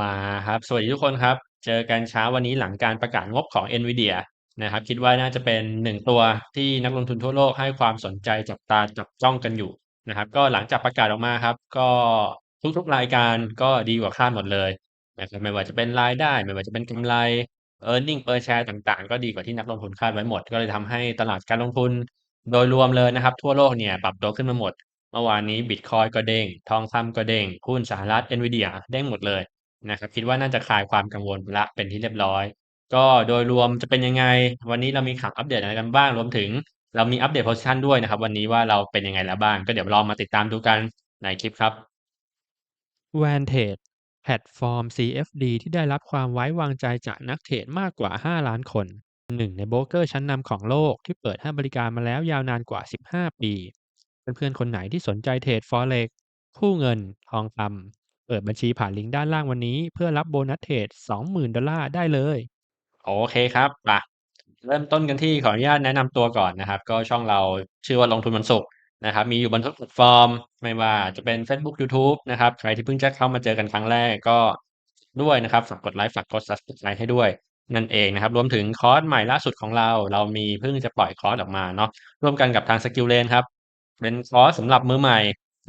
มาครับ สวัสดีทุกคนครับ เจอกันเช้าวันนี้หลังการประกาศงบของ NVIDIA นะครับ คิดว่าน่าจะเป็นหนึ่งตัวที่นักลงทุนทั่วโลกให้ความสนใจจับตาจับจ้องกันอยู่นะครับ ก็หลังจากประกาศออกมาครับ ก็ทุกๆรายการก็ดีกว่าคาดหมดเลยนะครับไม่ว่าจะเป็นรายได้ ไม่ว่าจะเป็นกำไร Earning per share ต่างๆ ก็ดีกว่าที่นักลงทุนคาดไว้หมด ก็เลยทำให้ตลาดการลงทุนโดยรวมเลยนะครับ ทั่วโลกเนี่ยปรับตัวขึ้นมาหมด เมื่อวานนี้บิตคอยก็เด้ง ทองคำก็เด้งหุ้นสหรัฐ NVIDIA เด้งหมดเลย นะครับคิดว่าน่าจะคลายความกังวลแล้วเป็นที่เรียบร้อย ก็โดยรวมจะเป็นยังไง วันนี้เรามีข่าวอัปเดตอะไรกันบ้างรวมถึง เรามีอัปเดต position ด้วยนะครับ วันนี้ว่าเราเป็นยังไงแล้วบ้าง ก็เดี๋ยวลองมาติดตามดูกันในคลิปครับ Vantage แพลตฟอร์ม CFD ที่ได้รับความไว้วางใจจากนักเทรดมากกว่า 5 ล้านคนหนึ่งในโบรกเกอร์ชั้นนำของโลกที่เปิดให้บริการมาแล้วยาวนานกว่า 15 ปี เพื่อนๆคนไหนที่สนใจเทรด Forex คู่เงิน ทองคำ เปิดบัญชีผ่านลิงก์ด้านล่างวันนี้ เพื่อรับโบนัสเทรด20,000 ดอลลาร์ได้เลย โอเคครับมาเริ่มต้นกันที่ขออนุญาตแนะนำตัวก่อนนะครับ ก็ช่องเราชื่อว่าลงทุนวันศุกร์นะครับ มีอยู่บนทุกแพลตฟอร์ม ไม่ว่าจะเป็นเฟซบุ๊กยูทูบนะครับ ใครที่เพิ่งจะเข้ามาเจอกันครั้งแรกก็ด้วยนะครับฝากกดไลค์ฝากกด Subscribe ให้ด้วย นั่นเองนะครับ รวมถึงคอร์สใหม่ล่าสุดของเรา เรามีเพิ่งจะปล่อยคอร์สออกมาเนาะร่วมกันกับทาง Skilllane ครับ เป็นคอร์สสำหรับมือใหม่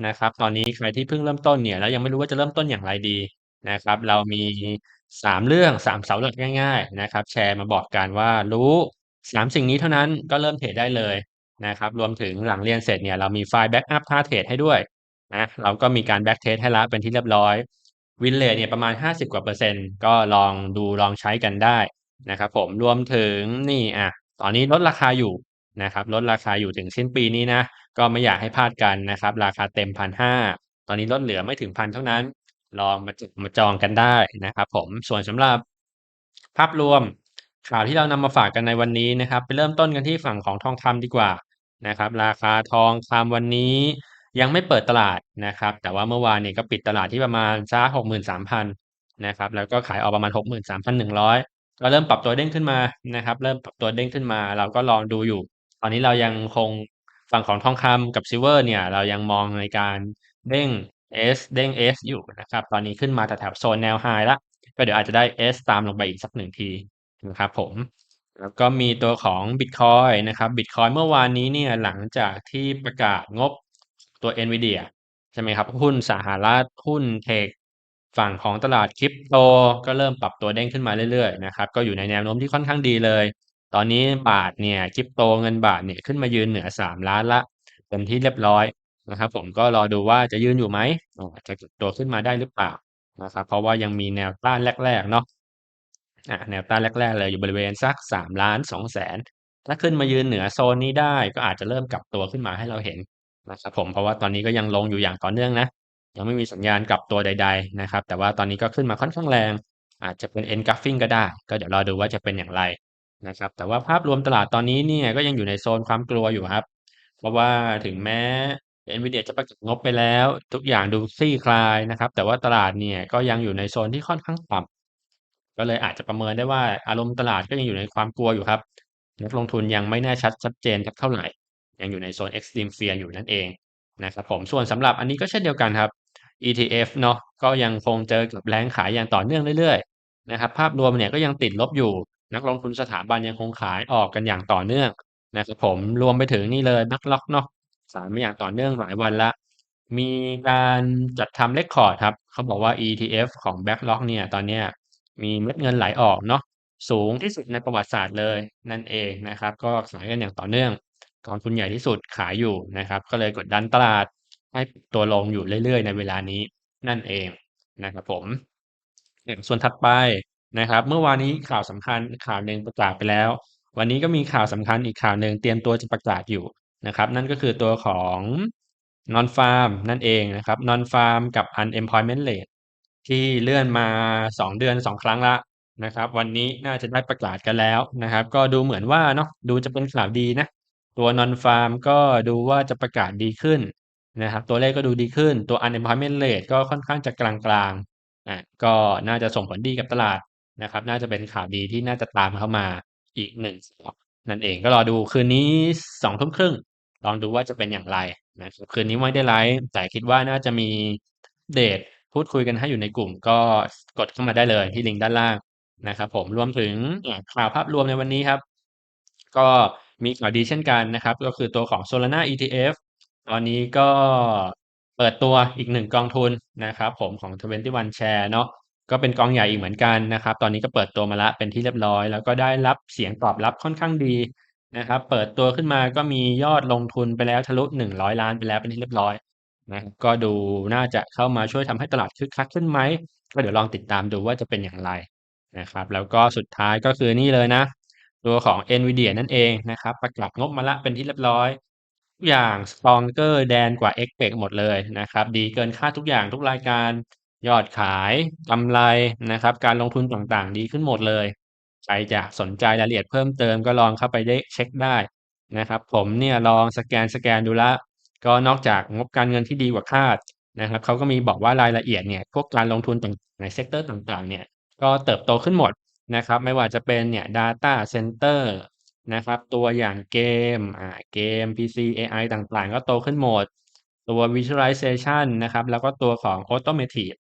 นะครับ ตอนนี้ใครที่เพิ่งเริ่มต้นเนี่ย แล้วยังไม่รู้ว่าจะเริ่มต้นอย่างไรดีนะครับ เรามีสามเรื่องสามเสาหลักง่าย ๆ นะครับ แชร์มาบอกกันว่า รู้สามสิ่งนี้เท่านั้นก็เริ่มเทรดได้เลยนะครับ รวมถึงหลังเรียนเสร็จเนี่ยเรามีไฟล์แบ็กอัปท่าเทรดให้ด้วยนะ เราก็มีการแบ็กเทสให้แล้วเป็นที่เรียบร้อย วินเลทเนี่ยประมาณ 50 กว่าเปอร์เซ็นต์ ก็ลองดูลองใช้กันได้นะครับผม รวมถึงนี่อะ ตอนนี้ลดราคาอยู่ นะครับลดราคาอยู่ถึงสิ้นปีนี้นะ ก็ไม่อยากให้พลาดกันนะครับ ราคาเต็มพันห้าตอนนี้ลดเหลือไม่ถึงพันเท่านั้น ลองมาจมาจองกันได้นะครับผมส่วนสำหรับภาพรวมข่าวที่เรานำมาฝากกันในวันนี้นะครับ ไปเริ่มต้นกันที่ฝั่งของทองคำดีกว่านะครับ ราคาทองคำวันนี้ยังไม่เปิดตลาดนะครับ แต่ว่าเมื่อวานเนี่ยก็ปิดตลาดที่ประมาณสักหกหมื่นสามพันนะครับ แล้วก็ขายออกประมาณหกหมื่นสามพันหนึ่งร้อยก็เริ่มปรับตัวเด้งขึ้นมานะครับ เริ่มปรับตัวเด้งขึ้นมา เราก็ลองดูอยู่ ตอนนี้เรายังคง ฝั่งของทองคำกับซิลเวอร์เนี่ย เรายังมองในการเด้ง S เด้ง S อยู่นะครับ ตอนนี้ขึ้นมาแถวๆโซนแนวไฮแล้วก็เดี๋ยวอาจจะได้ S ตามลงไปอีกสักหนึ่งทีนะครับผม แล้วก็มีตัวของบิตคอยนะครับบิตคอยเมื่อวานนี้เนี่ยหลังจากที่ประกาศงบตัว NVIDIA ใช่ไหมครับ หุ้นสหรัฐหุ้นเทคฝั่งของตลาดคริปโตก็เริ่มปรับตัวเด้งขึ้นมาเรื่อยๆนะครับ ก็อยู่ในแนวโน้มที่ค่อนข้างดีเลย ตอนนี้บาทเนี่ยคริปโตเงินบาทเนี่ยขึ้นมายืนเหนือสามล้านละเป็นที่เรียบร้อยนะครับ ผมก็รอดูว่าจะยืนอยู่ไหมจะกดตัวขึ้นมาได้หรือเปล่านะครับเพราะว่ายังมีแนวต้านแรก ๆ เนาะแนวต้านแรก ๆ เลยอยู่บริเวณสักสามล้านสองแสนถ้าขึ้นมายืนเหนือโซนนี้ได้ก็อาจจะเริ่มกลับตัวขึ้นมาให้เราเห็นนะครับผมเพราะว่าตอนนี้ก็ยังลงอยู่อย่างต่อเนื่องนะยังไม่มีสัญญาณกลับตัวใด ๆ นะครับ แต่ว่าตอนนี้ก็ขึ้นมาค่อนข้างแรง อาจจะเป็น Engulfing ก็ได้ ก็เดี๋ยวรอดูว่าจะเป็นอย่างไร นะครับ แต่ว่าภาพรวมตลาดตอนนี้เนี่ยก็ยังอยู่ในโซนความกลัวอยู่ครับ เพราะว่าถึงแม้ NVIDIA จะประกาศงบไปแล้ว ทุกอย่างดูคลี่คลายนะครับ แต่ว่าตลาดเนี่ยก็ยังอยู่ในโซนที่ค่อนข้างต่ำก็เลยอาจจะประเมินได้ว่าอารมณ์ตลาดก็ยังอยู่ในความกลัวอยู่ครับนักลงทุนยังไม่แน่ชัดชัดเจนสักเท่าไหร่ ยังอยู่ในโซน Extreme Fear อยู่นั่นเองนะครับผมส่วนสำหรับอันนี้ก็เช่นเดียวกันครับ ETF เนาะก็ยังคงเจอกับแรงขายอย่างต่อเนื่องเรื่อยๆนะครับภาพรวมเนี่ยก็ยังติดลบอยู่ นักลงทุนสถาบันยังคงขายออกกันอย่างต่อเนื่องนะครับผมรวมไปถึงนี่เลย Backlog เนาะขายมาอย่างต่อเนื่องหลายวันล้วมีการจัดทำเรคคอร์ดครับ เขาบอกว่า ETF ของ Backlog เนี่ยตอนนี้มีเม็ดเงินไหลออกเนาะสูงที่สุดในประวัติศาสตร์เลยนั่นเองนะครับ ก็ขายกันอย่างต่อเนื่องกองทุนใหญ่ที่สุดขายอยู่นะครับ ก็เลยกดดันตลาดให้ตัวลงอยู่เรื่อยๆ ในเวลานี้นั่นเองนะครับผม ส่วนถัดไป นะครับ เมื่อวานนี้ข่าวสำคัญข่าวหนึ่งประกาศไปแล้ว วันนี้ก็มีข่าวสำคัญอีกข่าวหนึ่งเตรียมตัวจะประกาศอยู่นะครับ นั่นก็คือตัวของ Non Farm นั่นเองนะครับ Non Farm กับ Unemployment Rate ที่เลื่อนมา 2 เดือน 2 ครั้งล้วนะครับ วันนี้น่าจะได้ประกาศกันแล้วนะครับ ก็ดูเหมือนว่าเนาะดูจะเป็นข่าวดีนะตัว Non Farm ก็ดูว่าจะประกาศดีขึ้นนะครับ ตัวเลขก็ดูดีขึ้นตัว Unemployment Rate ก็ค่อนข้างจะกลางๆอะก็น่าจะส่งผลดีกับตลาด นะครับ น่าจะเป็นข่าวดีที่น่าจะตามเข้ามาอีกหนึ่งนั่นเองก็รอดูคืนนี้สองทุ่มครึ่งลองดูว่าจะเป็นอย่างไรนะครับคืนนี้ไม่ได้ไลฟ์แต่คิดว่าน่าจะมีเดตพูดคุยกันให้อยู่ในกลุ่ม ก็กดเข้ามาได้เลยที่ลิงก์ด้านล่างนะครับ ผมรวมถึงอ่าข่าวภาพรวมในวันนี้ครับ ก็มีข่าวดีเช่นกันนะครับ ก็คือตัวของ Solana ETF ตอนนี้ก็เปิดตัวอีกหนึ่งกองทุนนะครับ ผมของ 21 Share เนาะ ก็เป็นกองใหญ่อีกเหมือนกันนะครับ ตอนนี้ก็เปิดตัวมาล้วเป็นที่เรียบร้อย แล้วก็ได้รับเสียงตอบรับค่อนข้างดีนะครับ เปิดตัวขึ้นมาก็มียอดลงทุนไปแล้วทะลุ 100 ล้านไปแล้วเป็นที่เรียบร้อยนะครับก็ดูน่าจะเข้ามาช่วยทำให้ตลาดคึกคักขึ้นไหมก็เดี๋ยวลองติดตามดูว่าจะเป็นอย่างไรนะครับ แล้วก็สุดท้ายก็คือนี่เลยนะ ตัวของ NVIDIA นั่นเองนะครับ ประกาศงบมาล้วเป็นที่เรียบร้อยทุกอย่าง stronger than กว่า expect หมดเลยนะครับ ดีเกินคาดทุกอย่างทุกรายการ ยอดขาย กำไรนะครับ การลงทุนต่างๆ ดีขึ้นหมดเลย ใครจะสนใจรายละเอียดเพิ่มเติมก็ลองเข้าไปได้เช็คได้นะครับ ผมเนี่ยลองสแกนสแกนดูล้วก็นอกจากงบการเงินที่ดีกว่าคาดนะครับเขาก็มีบอกว่ารายละเอียดเนี่ยพวกการลงทุนต่างในเซกเตอร์ต่างๆเนี่ยก็เติบโตขึ้นหมดนะครับ ไม่ว่าจะเป็นเนี่ย Data Center นะครับ ตัวอย่างเกมอ่าเกม PC AI ต่างๆ ก็โตขึ้นหมด ตัว Visualization นะครับ แล้วก็ตัวของ Automotive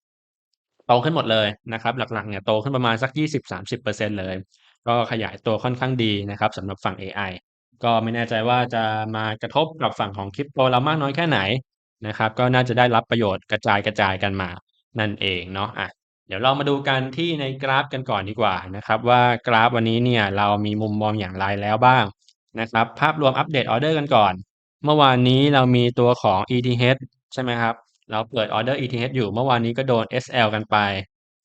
ตขึ้นหมดเลยนะครับหลักๆเนี่ยโตขึ้นประมาณสัก 20-30%เลย ก็ขยายตัวค่อนข้างดีนะครับสำหรับฝั่ง AI ก็ไม่แน่ใจว่าจะมากระทบกับฝั่งของคริปโตเรามากน้อยแค่ไหนนะครับก็น่าจะได้รับประโยชน์กระจายกระจายกันมานั่นเองเนาะอะเดี๋ยวเรามาดูกันที่ในกราฟกันก่อนดีกว่านะครับว่ากราฟวันนี้เนี่ยเรามีมุมมองอย่างไรแล้วบ้างนะครับภาพรวมอัปเดตออเดอร์กันก่อน เมื่อวานนี้เรามีตัวของ ETH ใช่ไหมครับ เราเปิดออเดอร์ ETH อยู่เมื่อวานนี้ก็โดน SL กันไป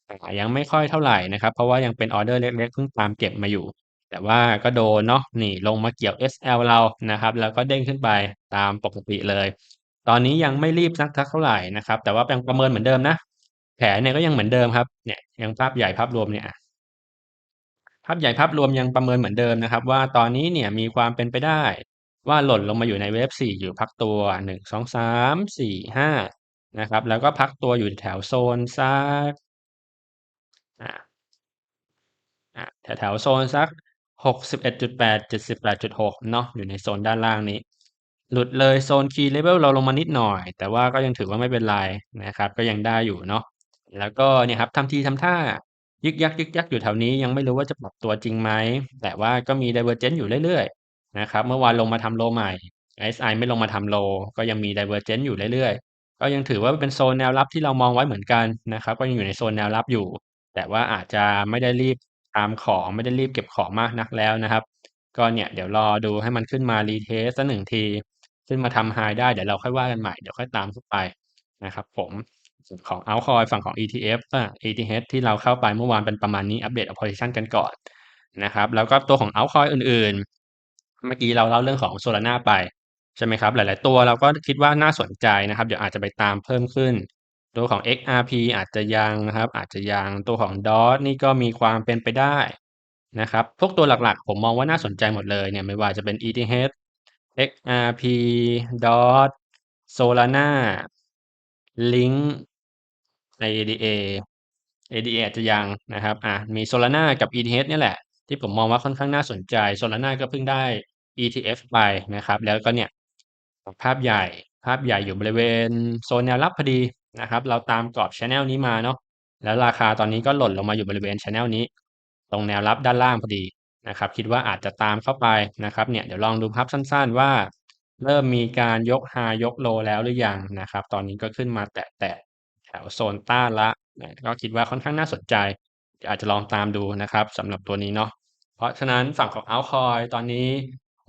แต่ยังไม่ค่อยเท่าไหร่นะครับ เพราะว่ายังเป็นออเดอร์เล็กๆเพิ่งตามเก็บมาอยู่ แต่ว่าก็โดนเนาะนี่ลงมาเกี่ยว SL เรานะครับ แล้วก็เด้งขึ้นไปตามปกติเลย ตอนนี้ยังไม่รีบสักทักเท่าไหร่นะครับ แต่ว่ายังประเมินเหมือนเดิมนะแผนเนี่ยก็ยังเหมือนเดิมครับเนี่ยยังภาพใหญ่ภาพรวมเนี่ยภาพใหญ่ภาพรวมยังประเมินเหมือนเดิมนะครับ ว่าตอนนี้เนี่ยมีความเป็นไปได้ว่าหล่นลงมาอยู่ในเวฟ4อยู่พักตัว 1 2 3 4 5 นะครับ แล้วก็พักตัวอยู่แถวโซนสักแถวแถวโซนสัก 61.8 78.6 เนาะอยู่ในโซนด้านล่างนี้ หลุดเลยโซน Key Level เราลงมานิดหน่อย แต่ว่าก็ยังถือว่าไม่เป็นไรนะครับ ก็ยังได้อยู่เนาะแล้วก็เนี่ยครับทำทีทำท่ายึกยักยึกยักอยู่แถวนี้ยังไม่รู้ว่าจะปรับตัวจริงไหม แต่ว่าก็มี Divergence อยู่เรื่อยๆนะครับเมื่อวานลงมาทำโลใหม่ RSI ไม่ลงมาทำโล ก็ยังมี Divergence อยู่เรื่อย ก็ยังถือว่าเป็นโซนแนวรับที่เรามองไว้เหมือนกันนะครับ ก็ยังอยู่ในโซนแนวรับอยู่ แต่ว่าอาจจะไม่ได้รีบตามของไม่ได้รีบเก็บของมากนักแล้วนะครับ ก็เนี่ยเดี๋ยวรอดูให้มันขึ้นมา retest สักหนึ่งที ขึ้นมาทำ high ได้เดี๋ยวเราค่อยว่ากันใหม่เดี๋ยวค่อยตามขึ้นไปนะครับผมส่วนของ altcoin ฝั่งของ ETF อ่า ETH ที่เราเข้าไปเมื่อวานเป็นประมาณนี้อัปเดต position กันก่อนนะครับ แล้วก็ตัวของ altcoin อื่นๆ เมื่อกี้เราเล่าเรื่องของ Solana ไป ใช่ไหมครับ หลาย ๆ ตัวเราก็คิดว่าน่าสนใจนะครับ เดี๋ยวอาจจะไปตามเพิ่มขึ้น ตัวของ XRP อาจจะยังนะครับ อาจจะยังตัวของ DOT นี่ก็มีความเป็นไปได้นะครับ พวกตัวหลักๆ ผมมองว่าน่าสนใจหมดเลยเนี่ยไม่ว่าจะเป็น ETH XRP DOT Solana Link ADA ADA อาจจะยังนะครับอะมี Solana กับ ETH เนี่ยแหละที่ผมมองว่าค่อนข้างน่าสนใจ Solana ก็เพิ่งได้ ETF ไปนะครับ แล้วก็เนี่ย ภาพใหญ่ ภาพใหญ่อยู่บริเวณโซนแนวรับพอดีนะครับ เราตามกรอบ channel นี้มาเนาะ แล้วราคาตอนนี้ก็หล่นลงมาอยู่บริเวณ channel นี้ ตรงแนวรับด้านล่างพอดีนะครับ คิดว่าอาจจะตามเข้าไปนะครับ เนี่ยเดี๋ยวลองดูภาพสั้น ๆ ว่า เริ่มมีการยก high ยก low แล้วหรือยังนะครับ ตอนนี้ก็ขึ้นมาแตะแถวโซนต้านละก็คิดว่าค่อนข้างน่าสนใจ อาจจะลองตามดูนะครับสำหรับตัวนี้เนาะเพราะฉะนั้นฝั่งของ altcoin ตอนนี้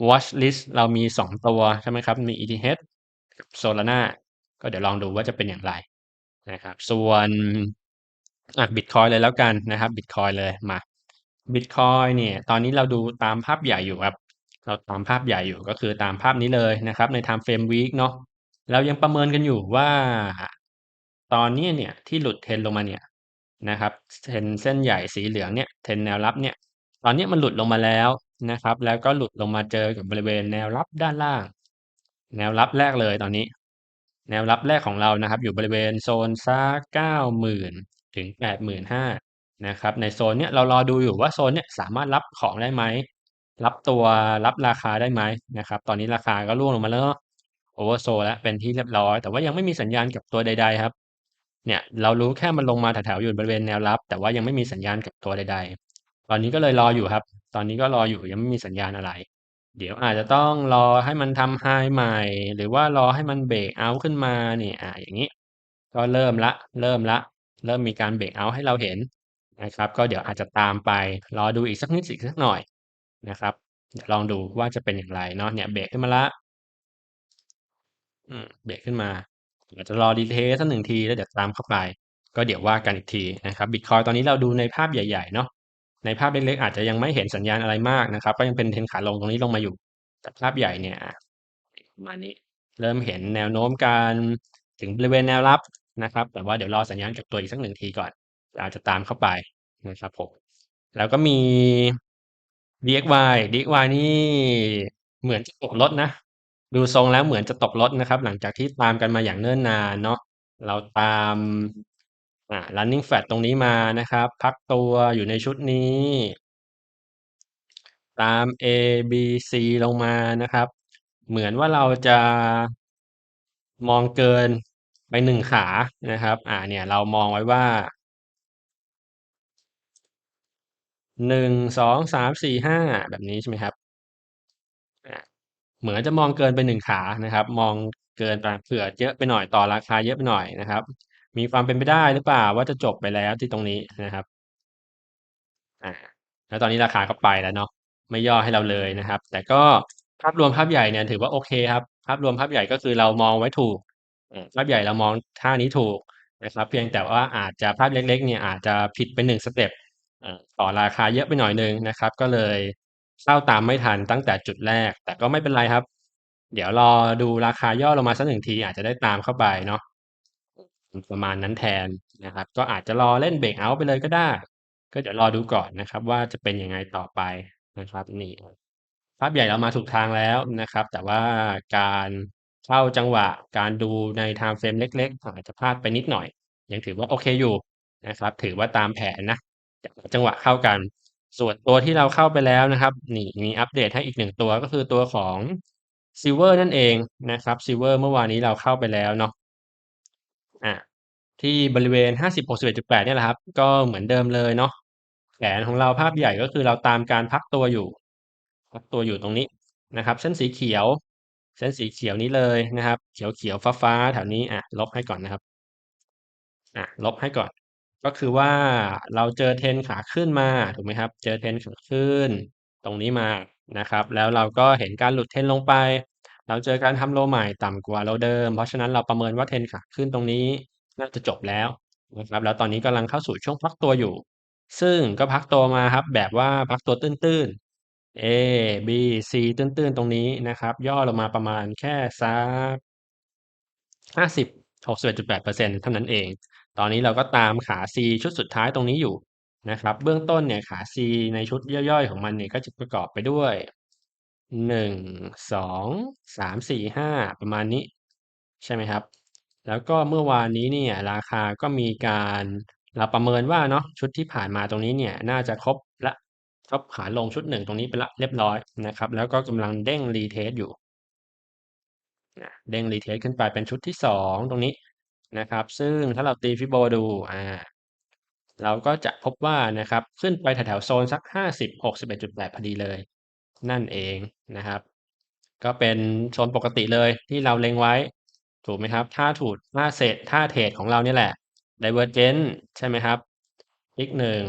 watch list เรามี 2 ตัวใช่ไหมครับ มี ETH กับ Solana ก็เดี๋ยวลองดูว่าจะเป็นอย่างไรนะครับ ส่วนอะ Bitcoin เลยแล้วกันนะครับ Bitcoin เลยมา Bitcoin เนี่ย ตอนนี้เราดูตามภาพใหญ่อยู่ครับ เราตามภาพใหญ่อยู่ก็คือตามภาพนี้เลยนะครับ ใน time frame week เนาะเรายังประเมินกันอยู่ว่า ตอนนี้เนี่ยที่หลุดเทนลงมาเนี่ยนะครับเทนเส้นใหญ่สีเหลืองเนี่ยเทนแนวรับเนี่ย ตอนนี้มันหลุดลงมาแล้ว นะครับ แล้วก็หลุดลงมาเจอกับบริเวณแนวรับด้านล่าง แนวรับแรกเลยตอนนี้ แนวรับแรกของเรานะครับ อยู่บริเวณโซนสักเก้าหมื่นถึงแปดหมื่นห้านะครับ ในโซนเนี้ยเรารอดูอยู่ว่าโซนเนี้ยสามารถรับของได้ไหมรับตัวรับราคาได้ไหมนะครับ ตอนนี้ราคาก็ร่วงลงมาแล้วโอเวอร์โซแล้วเป็นที่เรียบร้อย แต่ว่ายังไม่มีสัญญาณกับตัวใด ๆ ครับ เนี่ยเรารู้แค่มันลงมาแถวๆอยู่บริเวณแนวรับ แต่ว่ายังไม่มีสัญญาณกับตัวใด ๆ ตอนนี้ก็เลยรออยู่ครับ ตอนนี้ก็รออยู่ยังไม่มีสัญญาณอะไร เดี๋ยวอาจจะต้องรอให้มันทำไฮใหม่ หรือว่ารอให้มันเบรกเอาขึ้นมาเนี่อ่าอย่างนี้ ก็เริ่มละเริ่มละ เริ่มมีการเบรกเอาให้เราเห็นนะครับ ก็เดี๋ยวอาจจะตามไปรอดูอีกสักนิดอีกสักหน่อยนะครับเดี๋ยวลองดูว่าจะเป็นอย่างไรเนาะเนี่ยเบรกขึ้นมาละอืมเบรกขึ้นมาอาจจะรอดีเทสสักหนึ่งทีแล้วเดี๋ยวตามเข้าไป ก็เดี๋ยวว่ากันอีกทีนะครับบิตคอยตอนนี้เราดูในภาพใหญ่ๆเนาะ ในภาพเล็กๆอาจจะยังไม่เห็นสัญญาณอะไรมากนะครับ ก็ยังเป็นเทรนขาลงตรงนี้ลงมาอยู่ แต่ภาพใหญ่เนี่ยประมาณนี้เริ่มเห็นแนวโน้มการถึงบริเวณแนวรับนะครับ แต่ว่าเดี๋ยวรอสัญญาณกลับตัวอีกสักหนึ่งทีก่อน อาจจะตามเข้าไปนะครับผมแล้วก็มี DXY DXY นี่เหมือนจะตกรถนะ ดูทรงแล้วเหมือนจะตกรถนะครับ หลังจากที่ตามกันมาอย่างเนิ่นนานเนาะเราตาม อ่า running flat ตรงนี้มานะครับ พักตัวอยู่ในชุดนี้ ตาม A B C ลงมานะครับ เหมือนว่าเราจะมองเกินไปหนึ่งขานะครับ อ่า เนี่ย เรามองไว้ว่าหนึ่งสองสามสี่ห้าแบบนี้ใช่ไหมครับเหมือนจะมองเกินไปหนึ่งขานะครับ มองเกินไปเผื่อเยอะไปหน่อยต่อราคาเยอะไปหน่อยนะครับ มีความเป็นไปได้หรือเปล่าว่าจะจบไปแล้วที่ตรงนี้นะครับอ่าแล้วตอนนี้ราคาก็ไปแล้วเนาะไม่ย่อให้เราเลยนะครับ แต่ก็ภาพรวมภาพใหญ่เนี่ยถือว่าโอเคครับ ภาพรวมภาพใหญ่ก็คือเรามองไว้ถูกอืมภาพใหญ่เรามองท่านี้ถูกนะครับ เพียงแต่ว่าอาจจะภาพเล็ก ๆ เนี่ยอาจจะผิดไปหนึ่งสเต็ปอ่าต่อราคาเยอะไปหน่อยหนึ่งนะครับ ก็เลยเข้าตามไม่ทันตั้งแต่จุดแรก แต่ก็ไม่เป็นไรครับ เดี๋ยวรอดูราคาย่อลงมาสักหนึ่งทีอาจจะได้ตามเข้าไปเนาะ ประมาณนั้นแทนนะครับ ก็อาจจะรอเล่นเบรกเอาไปเลยก็ได้ ก็เดี๋ยวรอดูก่อนนะครับว่าจะเป็นยังไงต่อไปนะครับ นี่ภาพใหญ่เรามาถูกทางแล้วนะครับ แต่ว่าการเข้าจังหวะการดูในไทม์เฟรมเล็ก ๆ อาจจะพลาดไปนิดหน่อย ยังถือว่าโอเคอยู่นะครับ ถือว่าตามแผนนะจังหวะเข้ากัน ส่วนตัวที่เราเข้าไปแล้วนะครับ นี่มีอัปเดตให้อีกหนึ่งตัวก็คือตัวของ Silver นั่นเองนะครับ Silver เมื่อวานนี้เราเข้าไปแล้วเนาะอ่า ที่บริเวณ 50-61.8 เนี่ยแหละครับ ก็เหมือนเดิมเลยเนาะแผนของเราภาพใหญ่ก็คือเราตามการพักตัวอยู่พักตัวอยู่ตรงนี้นะครับ เส้นสีเขียว เส้นสีเขียวนี้เลยนะครับ เขียวเขียวฟ้าฟ้าแถวนี้อะลบให้ก่อนนะครับอะลบให้ก่อน ก็คือว่าเราเจอเทนขาขึ้นมาถูกไหมครับ เจอเทนขาขึ้น ตรงนี้มานะครับ แล้วเราก็เห็นการหลุดเทนลงไป เราเจอการทำโลใหม่ต่ำกว่าโลเดิม เพราะฉะนั้นเราประเมินว่าเทนขาขึ้นตรงนี้ น่าจะจบแล้วนะครับแล้วตอนนี้กำลังเข้าสู่ช่วงพักตัวอยู่ ซึ่งก็พักตัวมาครับ แบบว่าพักตัวตื้นๆ A B C ตื้นๆ ตรงนี้นะครับ ย่อลงมาประมาณแค่สักห้าสิบหกสิบเอ็ดจุดแปดเปอร์เซ็นเท่านั้นเอง ตอนนี้เราก็ตามขา C ชุดสุดท้ายตรงนี้อยู่นะครับ เบื้องต้นเนี่ยขา C ในชุดย่อยๆ ของมันเนี่ยก็จะประกอบไปด้วยหนึ่งสองสามสี่ห้าประมาณนี้ ใช่ไหมครับ แล้วก็เมื่อวานนี้เนี่ยราคาก็มีการเราประเมินว่าเนาะชุดที่ผ่านมาตรงนี้เนี่ยน่าจะครบละครบขาลงชุดหนึ่งตรงนี้ไปละเรียบร้อยนะครับ แล้วก็กำลังเด้งรีเทสอยู่เด้งรีเทสขึ้นไปเป็นชุดที่สองตรงนี้นะครับ ซึ่งถ้าเราตีฟิโบดูอ่าเราก็จะพบว่านะครับขึ้นไปแถวๆโซนสักห้าสิบหกสิบเอ็ดจุดแปดพอดีเลย นั่นเองนะครับ ก็เป็นโซนปกติเลยที่เราเล็งไว้ ถูกไหมครับ ถ้าถูกถ้าเศษถ้าเทรดของเราเนี่ยแหละ Divergent ใช่ไหมครับ อีกหนึ่ง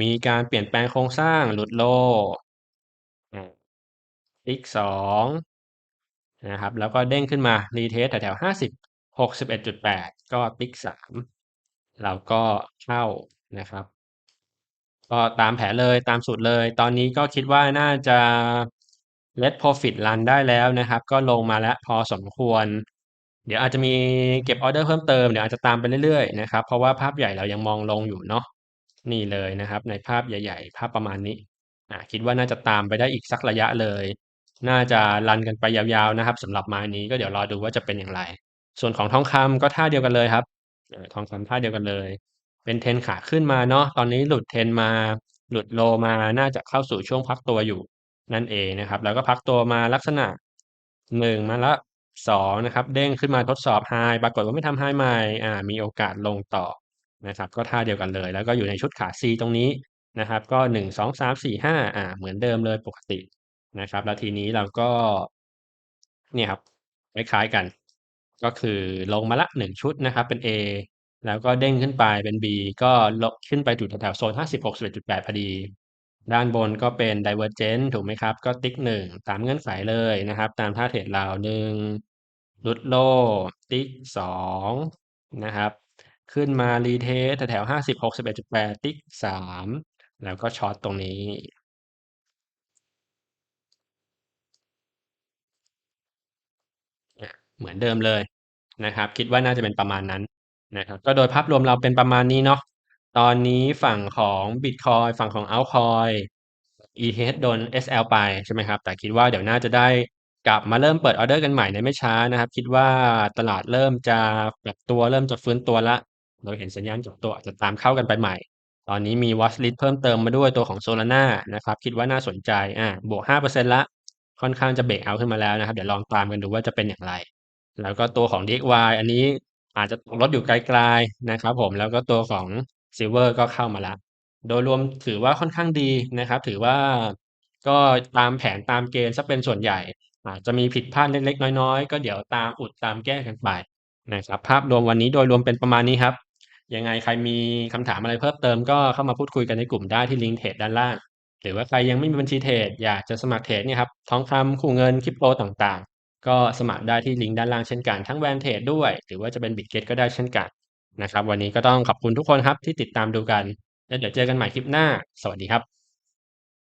มีการเปลี่ยนแปลงโครงสร้างหลุดโลอีกสองนะครับ แล้วก็เด้งขึ้นมารีเทสแถวๆห้าสิบหกสิบเอ็ดจุดแปดก็ติ๊กสามเราก็เข้านะครับ ก็ตามแผนเลยตามสูตรเลย ตอนนี้ก็คิดว่าน่าจะ let profit run ได้แล้วนะครับ ก็ลงมาแล้วพอสมควร เดี๋ยวอาจจะมีเก็บออเดอร์เพิ่มเติมเดี๋ยวอาจจะตามไปเรื่อยๆนะครับเพราะว่าภาพใหญ่เรายังมองลงอยู่เนาะนี่เลยนะครับ ในภาพใหญ่ ๆ ภาพประมาณนี้อ่าคิดว่าน่าจะตามไปได้อีกสักระยะเลย น่าจะรันกันไปยาวๆนะครับสำหรับไม้นี้ก็เดี๋ยวรอดูว่าจะเป็นอย่างไร ส่วนของทองคำก็ท่าเดียวกันเลยครับทองคำท่าเดียวกันเลย เป็นเทนขาขึ้นมาเนาะตอนนี้หลุดเทนมาหลุดโลมาน่าจะเข้าสู่ช่วงพักตัวอยู่ นั่นเองนะครับ แล้วก็พักตัวมาลักษณะหนึ่งมาละ2นะครับ เด้งขึ้นมาทดสอบ High ปรากฏว่าไม่ทำ High ใหม่อ่ามีโอกาสลงต่อนะครับ ก็ท่าเดียวกันเลย แล้วก็อยู่ในชุดขา C ตรงนี้นะครับ ก็ 1 2 3 4 5อ่าเหมือนเดิมเลยปกตินะครับ แล้วทีนี้เราก็เนี่ยครับคล้ายๆกัน ก็คือลงมาละ1ชุดนะครับ เป็น A แล้วก็เด้งขึ้นไปเป็น B ก็ลขึ้นไปอยู่แถวๆโซน 56 11.8พอดี ด้านบนก็เป็น Divergent ถูกไหมครับ ก็ติ๊ก1ตามเงื่อนไขเลยนะครับ ตามท่าเทรดเรา1หลุดโล ติ๊ก2นะครับ ขึ้นมา retest แถวๆ56 11.8ติ๊ก3แล้วก็ช็อตตรงนี้เหมือนเดิมเลยนะครับ คิดว่าน่าจะเป็นประมาณนั้นนะครับ ก็โดยภาพรวมเราเป็นประมาณนี้เนาะ ตอนนี้ฝั่งของบิตคอยน์ฝั่งของ Altcoin ETH โดน SL ไปใช่ไหมครับ แต่คิดว่าเดี๋ยวน่าจะได้กลับมาเริ่มเปิดออเดอร์กันใหม่ในไม่ช้านะครับ คิดว่าตลาดเริ่มจะปรับตัวเริ่มจะฟื้นตัวแล้วเราเห็นสัญญาณจบตัวอาจจะตามเข้ากันไปใหม่ ตอนนี้มี watch list เพิ่มเติมมาด้วยตัวของ Solana นะครับ คิดว่าน่าสนใจอ่าบวก5%แล้วค่อนข้างจะเบรกเอาขึ้นมาแล้วนะครับ เดี๋ยวลองตามกันดูว่าจะเป็นอย่างไร แล้วก็ตัวของ DXY อันนี้อาจจะลดอยู่ไกลๆนะครับผมแล้วก็ตัวของ Silver ก็เข้ามาแล้วโดยรวมถือว่าค่อนข้างดีนะครับ ถือว่าก็ตามแผนตามเกณฑ์เสียเป็นส่วนใหญ่ อาจจะมีผิดพลาดเล็กๆ น้อยๆ ก็เดี๋ยวตามอุดตามแก้กันไปนะครับ ภาพรวมวันนี้โดยรวมเป็นประมาณนี้ครับ ยังไงใครมีคำถามอะไรเพิ่มเติมก็เข้ามาพูดคุยกันในกลุ่มได้ที่ลิงก์เทรดด้านล่าง หรือว่าใครยังไม่มีบัญชีเทรดอยากจะสมัครเทรดเนี่ยครับทองคำคู่เงินคริปโตต่างๆ ก็สมัครได้ที่ลิงก์ด้านล่างเช่นกันทั้งแวนเทรดด้วย หรือว่าจะเป็นบิตเกตก็ได้เช่นกัน นะครับ วันนี้ก็ต้องขอบคุณทุกคนครับที่ติดตามดูกัน แล้วเดี๋ยวเจอกันใหม่คลิปหน้า สวัสดีครับ